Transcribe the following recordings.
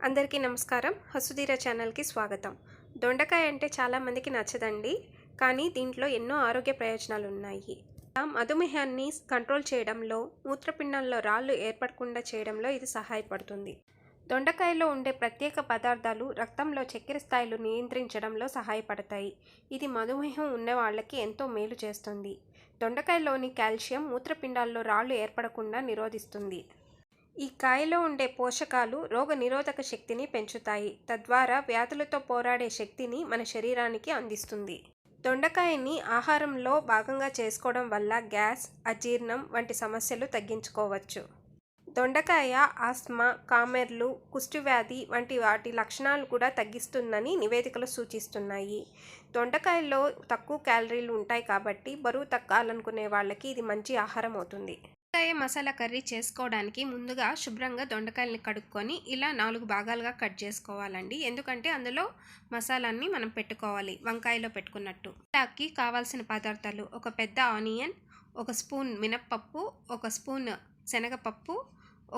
అందరికీ నమస్కారం. హసుధీర ఛానల్కి స్వాగతం. దొండకాయ అంటే చాలామందికి నచ్చదండి. కానీ దీంట్లో ఎన్నో ఆరోగ్య ప్రయోజనాలు ఉన్నాయి. మధుమేహాన్ని కంట్రోల్ చేయడంలో మూత్రపిండంలో రాళ్ళు ఏర్పడకుండా చేయడంలో ఇది సహాయపడుతుంది. దొండకాయలో ఉండే ప్రత్యేక పదార్థాలు రక్తంలో చక్కెర స్థాయిలు నియంత్రించడంలో సహాయపడతాయి. ఇది మధుమేహం ఉన్న వాళ్ళకి ఎంతో మేలు చేస్తుంది. దొండకాయలోని కాల్షియం మూత్రపిండాల్లో రాళ్ళు ఏర్పడకుండా నిరోధిస్తుంది. ఈ కాయలో ఉండే పోషకాలు రోగనిరోధక శక్తిని పెంచుతాయి. తద్వారా వ్యాధులతో పోరాడే శక్తిని మన శరీరానికి అందిస్తుంది. దొండకాయని ఆహారంలో భాగంగా చేసుకోవడం వల్ల గ్యాస్ అజీర్ణం వంటి సమస్యలు తగ్గించుకోవచ్చు. దొండకాయ ఆస్మా కామెర్లు కుష్టివ్యాధి వంటి వాటి లక్షణాలు కూడా తగ్గిస్తుందని నివేదికలు సూచిస్తున్నాయి. దొండకాయల్లో తక్కువ క్యాలరీలు ఉంటాయి కాబట్టి బరువు తగ్గాలనుకునే వాళ్ళకి ఇది మంచి ఆహారం అవుతుంది. దొండకాయ మసాలా కర్రీ చేసుకోవడానికి ముందుగా శుభ్రంగా దొండకాయల్ని కడుక్కొని ఇలా నాలుగు భాగాలుగా కట్ చేసుకోవాలండి. ఎందుకంటే అందులో మసాలాన్ని మనం పెట్టుకోవాలి వంకాయలో పెట్టుకున్నట్టు. టాక్కి కావాల్సిన పదార్థాలు ఒక పెద్ద ఆనియన్ ఒక స్పూన్ మినప్పప్పు ఒక స్పూన్ శనగపప్పు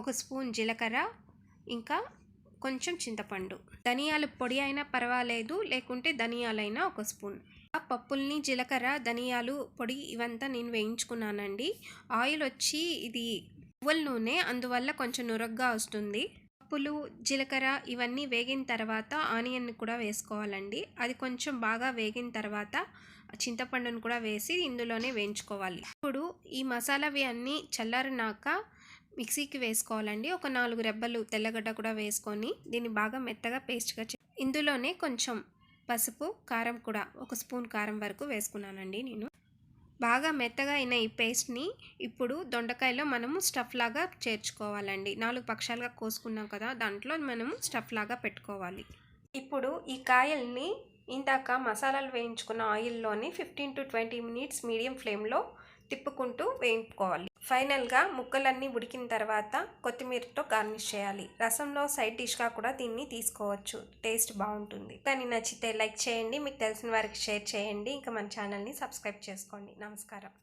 ఒక స్పూన్ జీలకర్ర ఇంకా కొంచెం చింతపండు. ధనియాలు పొడి అయినా పర్వాలేదు లేకుంటే ధనియాలైనా ఒక స్పూన్. ఆ పప్పుల్ని జీలకర్ర ధనియాలు పొడి ఇవంతా నేను వేయించుకున్నానండి. ఆయిల్ వచ్చి ఇది పువ్వుల నూనె అందువల్ల కొంచెం నురగ్గా వస్తుంది. పప్పులు జీలకర్ర ఇవన్నీ వేగిన తర్వాత ఆనియన్ కూడా వేసుకోవాలండి. అది కొంచెం బాగా వేగిన తర్వాత చింతపండును కూడా వేసి ఇందులోనే వేయించుకోవాలి. ఇప్పుడు ఈ మసాలావి అన్నీ చల్లారినాక మిక్సీకి వేసుకోవాలండి. ఒక నాలుగు రెబ్బలు తెల్లగడ్డ కూడా వేసుకొని దీన్ని బాగా మెత్తగా పేస్ట్గా ఇందులోనే కొంచెం పసుపు కారం కూడా ఒక స్పూన్ కారం వరకు వేసుకున్నానండి నేను. బాగా మెత్తగా అయిన ఈ పేస్ట్ని ఇప్పుడు దొండకాయలో మనము స్టఫ్ లాగా చేర్చుకోవాలండి. నాలుగు పక్షాలుగా కోసుకున్నాం కదా దాంట్లో మనము స్టఫ్ లాగా పెట్టుకోవాలి. ఇప్పుడు ఈ కాయల్ని ఇందాక మసాలాలు వేయించుకున్న ఆయిల్లోని fifteen to twenty minutes medium ఫ్లేమ్లో తిప్పుకుంటూ వేయించుకోవాలి ఫైనల్గా ముక్కలన్నీ ఉడికిన తర్వాత కొత్తిమీరతో గార్నిష్ చేయాలి. రసంలో సైడ్ డిష్గా కూడా దీన్ని తీసుకోవచ్చు. టేస్ట్ బాగుంటుంది. కానీ నచ్చితే లైక్ చేయండి. మీకు తెలిసిన వారికి షేర్ చేయండి. ఇంకా మన ఛానల్ని సబ్స్క్రైబ్ చేసుకోండి. నమస్కారం.